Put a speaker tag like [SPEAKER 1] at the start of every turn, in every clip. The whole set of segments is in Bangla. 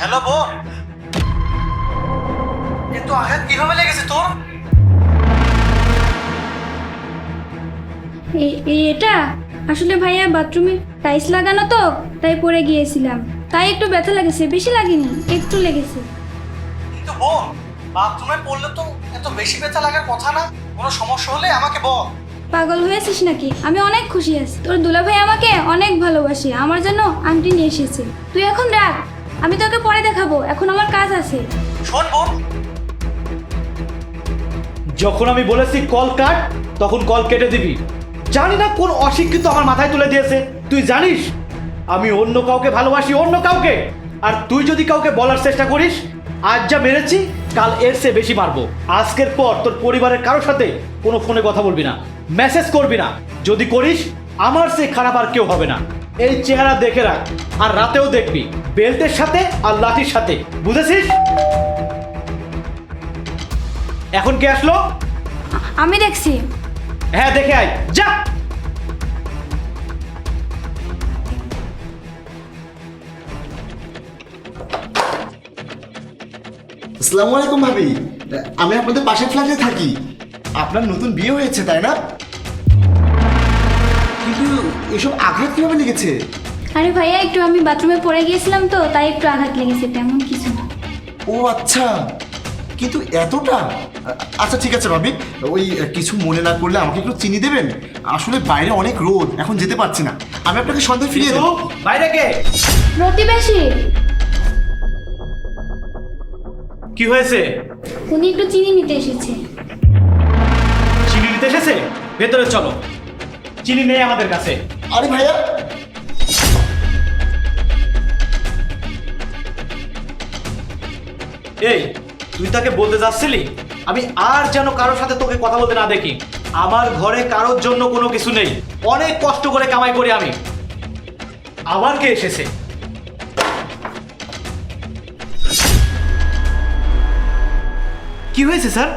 [SPEAKER 1] হ্যালো বোন কিন্তু আঘাত কীভাবে লেগেছে তোর?
[SPEAKER 2] এটা? আসলে ভাইয়া বাথরুমে টাইলস লাগানো তো তাই পড়ে গিয়েছিলাম। তাই একটু ব্যথা লাগেছে বেশি লাগেনি একটু লেগেছে।
[SPEAKER 1] কিন্তু বোন বাথরুমে পড়লে তো এত বেশি ব্যথা লাগার কথা না। কোনো সমস্যা হলে আমাকে বল।
[SPEAKER 2] পাগল হয়েছিস নাকি? আমি অনেক খুশি আছি। তোর দুলাভাই আমাকে অনেক ভালোবাসে আমার জন্য আংটি নিয়ে এসেছে। তুই এখন রাখ। আমি তোকে পরে দেখাবো এখন আমার কাজ আছে।
[SPEAKER 1] শোন বোন।
[SPEAKER 3] যখন আমি বলেছি কল কাট তখন কল কেটে দিবি। জানি না কোন অশিক্ষিত আমার মাথায় তুলে দিয়েছে। তুই জানিস আমি অন্য কাউকে ভালোবাসি অন্য কাউকে। আর তুই যদি কাউকে বলার চেষ্টা করিস আজ যা মেরেছি কাল এর চেয়ে বেশি মারবো। আজকের পর তোর পরিবারের কারোর সাথে কোনো ফোনে কথা বলবি না। মেসেজ করবি না। যদি করিস আমার সে খারাপ আর কেউ হবে না। এই চেহারা দেখে রাখ আর রাতেও দেখবি। বেল্টের সাথে আর লাঠির সাথে বুঝেছিস? এখন কে আসলো?
[SPEAKER 2] আমি দেখছি।
[SPEAKER 3] হ্যাঁ দেখে আয়। যা!
[SPEAKER 4] আসসালামু আলাইকুম ভাবি। আমি আপনাদের পাশের ফ্ল্যাটে থাকি। আপনার নতুন বিয়ে হয়েছে তাই না? কিন্তু এসব আঘাত কীভাবে লেগেছে?
[SPEAKER 2] আরে ভাইয়া একটু আমি বাথরুমে পড়ে গিয়েছিলাম তো তাই একটু আঘাত লেগেছে তেমন কিছু না।
[SPEAKER 4] ও আচ্ছা কিন্তু এতটা? আচ্ছা ঠিক আছে ভাবি ওই কিছু মনে না করলে আমাকে একটু চিনি দেবেন? আসলে বাইরে অনেক রোদ এখন যেতে পারছি না। আমি আপনাকে সন্ধ্যা ফিরিয়ে দেবো।
[SPEAKER 3] বাইরে কে?
[SPEAKER 2] প্রতিবেশী!
[SPEAKER 3] কি হয়েছে?
[SPEAKER 2] উনি একটু চিনি নিতে এসেছে।
[SPEAKER 3] চিনি নিতে এসেছে? ভেতরে চলো। চিনি নেই আমাদের কাছে।
[SPEAKER 4] আরে ভাইয়া।
[SPEAKER 3] এই তুই তাকে বলতে যাচ্ছিলি? আমি আর যেন কারোর সাথে তোকে কথা বলতে না দেখি। আমার ঘরে কারোর জন্য কোনো কিছু নেই। অনেক কষ্ট করে কামাই করি আমি। আবার কে এসেছে? কি হয়েছে স্যার?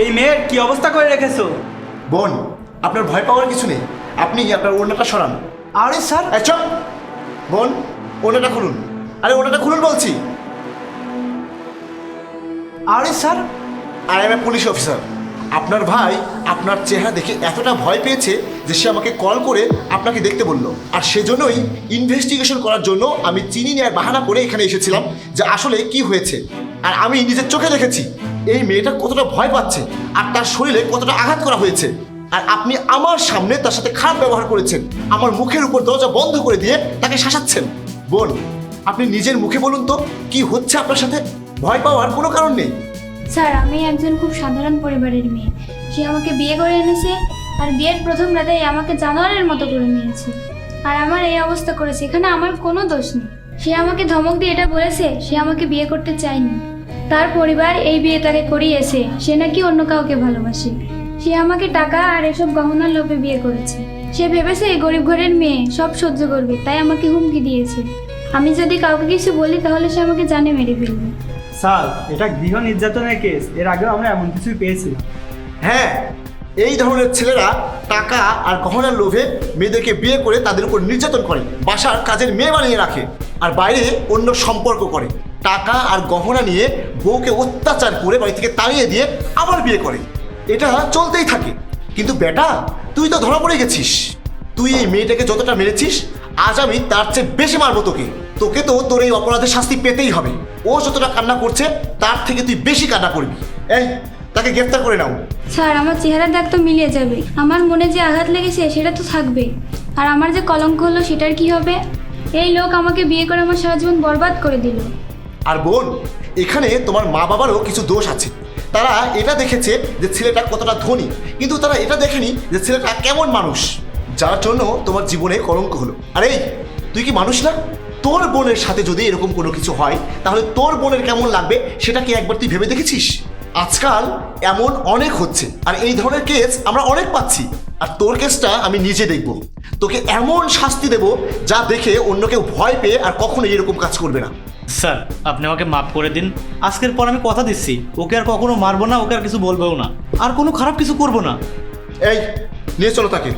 [SPEAKER 1] এই মেয়ের কি অবস্থা করে রেখেছো?
[SPEAKER 4] বোন আপনার ভয় পাওয়ার কিছু নেই। আপনি আপনার ওড়নাটা সরান।
[SPEAKER 3] আরে স্যার।
[SPEAKER 4] চপ! বোন ওড়নাটা খুলুন। আরে ওড়নাটা খুলুন বলছি।
[SPEAKER 3] আরে স্যার।
[SPEAKER 4] আর আমি পুলিশ অফিসার। আপনার ভাই আপনার চেহারা দেখে এতটা ভয় পেয়েছে যে সে আমাকে কল করে আপনাকে দেখতে বলল। আর সেজন্যই ইনভেস্টিগেশন করার জন্য আমি চিনি নেওয়ার বাহানা করে এখানে এসেছিলাম যে আসলে কি হয়েছে। আর আমি নিজের চোখে দেখেছি। এই মেয়েটা কতটা ভয় পাচ্ছে আর তার শরীরে কতটা আঘাত করা হয়েছে। আর আপনি আমার সামনে তার সাথে খারাপ ব্যবহার করেছেন। আমার মুখের উপর দরজা বন্ধ করে দিয়ে তাকে শাসাচ্ছেন। বোন, আপনি নিজের মুখে বলুন তো, কি হচ্ছে আপনার সাথে? ভয় পাওয়ার কোনো কারণ নেই।
[SPEAKER 2] স্যার, আমি একজন খুব সাধারণ পরিবারের মেয়ে। সে আমাকে বিয়ে করে এনেছে আর বিয়ের প্রথম রাতেই আমাকে জানোয়ারের মতো করে নিয়েছে। আর আমার এই অবস্থা করেছে, এখানে আমার কোনো দোষ নেই। সে আমাকে ধমক দিয়ে এটা বলেছে, সে আমাকে বিয়ে করতে চায়নি। তার পরিবার এই বিয়ে তাকে করিয়েছে, সে নাকি অন্য কাউকে ভালোবাসে। সে আমাকে টাকা আর এসব গহনার লোভে বিয়ে করেছে। সে ভেবেছে এই গরিব ঘরের মেয়ে সব সহ্য করবে তাই আমাকে হুমকি দিয়েছে। আমি যদি কাউকে কিছু বলি তাহলে সে আমাকে জানে মেরে ফেলবে।
[SPEAKER 5] স্যার এটা গৃহ নির্যাতনের কেস। এর আগেও আমরা এমন কিছুই পেয়েছিলাম।
[SPEAKER 4] হ্যাঁ এই ধরনের ছেলেরা টাকা আর গহনার লোভে মেয়েদেরকে বিয়ে করে তাদের উপর নির্যাতন করে বাসার কাজের মেয়ে বানিয়ে রাখে আর বাইরে অন্য সম্পর্ক করে। টাকা আর গহনা নিয়ে বউকে অত্যাচার করে বাড়ি থেকে তাড়িয়ে দিয়ে আবার বিয়ে করে। এটা চলতেই থাকে। কিন্তু বেটা তুই তো ধরা পড়ে গেছিস। তুই এই মেয়েটাকে যতটা মেরেছিস আজ আমি তার চেয়ে বেশি মারবো তোকে। তোকে তো তোর এই অপরাধের শাস্তি পেতেই হবে। ও যতটা কান্না করছে তার থেকে তুই বেশি কান্না করবি। এই তাকে গ্রেফতার করে নাও।
[SPEAKER 2] স্যার আমার চেহারা দাগ তো মিলিয়ে যাবে। আমার মনে যে আঘাত লেগেছে সেটা তো থাকবে। আর আমার যে কলঙ্ক হলো সেটার কি হবে? এই লোক আমাকে বিয়ে করে আমার সারা জীবন বরবাদ করে দিল।
[SPEAKER 4] আর বোন এখানে তোমার মা বাবারও কিছু দোষ আছে। তারা এটা দেখেছে যে ছেলেটা কতটা ধনী, কিন্তু তারা এটা দেখেনি যে ছেলেটা কেমন মানুষ। যার জন্য তোমার জীবনে কলঙ্ক হলো। আরে, তুই কি মানুষ না? তোর বোনের সাথে যদি এরকম কোনো কিছু হয়, তাহলে তোর বোনের কেমন লাগবে সেটা কি একবার তুই ভেবে দেখেছিস? আজকাল এমন অনেক হচ্ছে, আর এই ধরনের কেস আমরা অনেক পাচ্ছি। আর তোর কেসটা আমি নিজে দেখব। তোকে এমন শাস্তি দেব যা দেখে অন্য কেউ ভয় পেয়ে আর কখনো এরকম কাজ করবে না।
[SPEAKER 3] স্যার, আপনি আমাকে মাফ করে দিন। আজকের পর আমি কথা দিচ্ছি। ওকে আর কখনো মারবো না, ওকে আর কিছু বলবেও না। আর কোনো খারাপ কিছু করব না।
[SPEAKER 4] এই, নিয়ে চলো তাকে।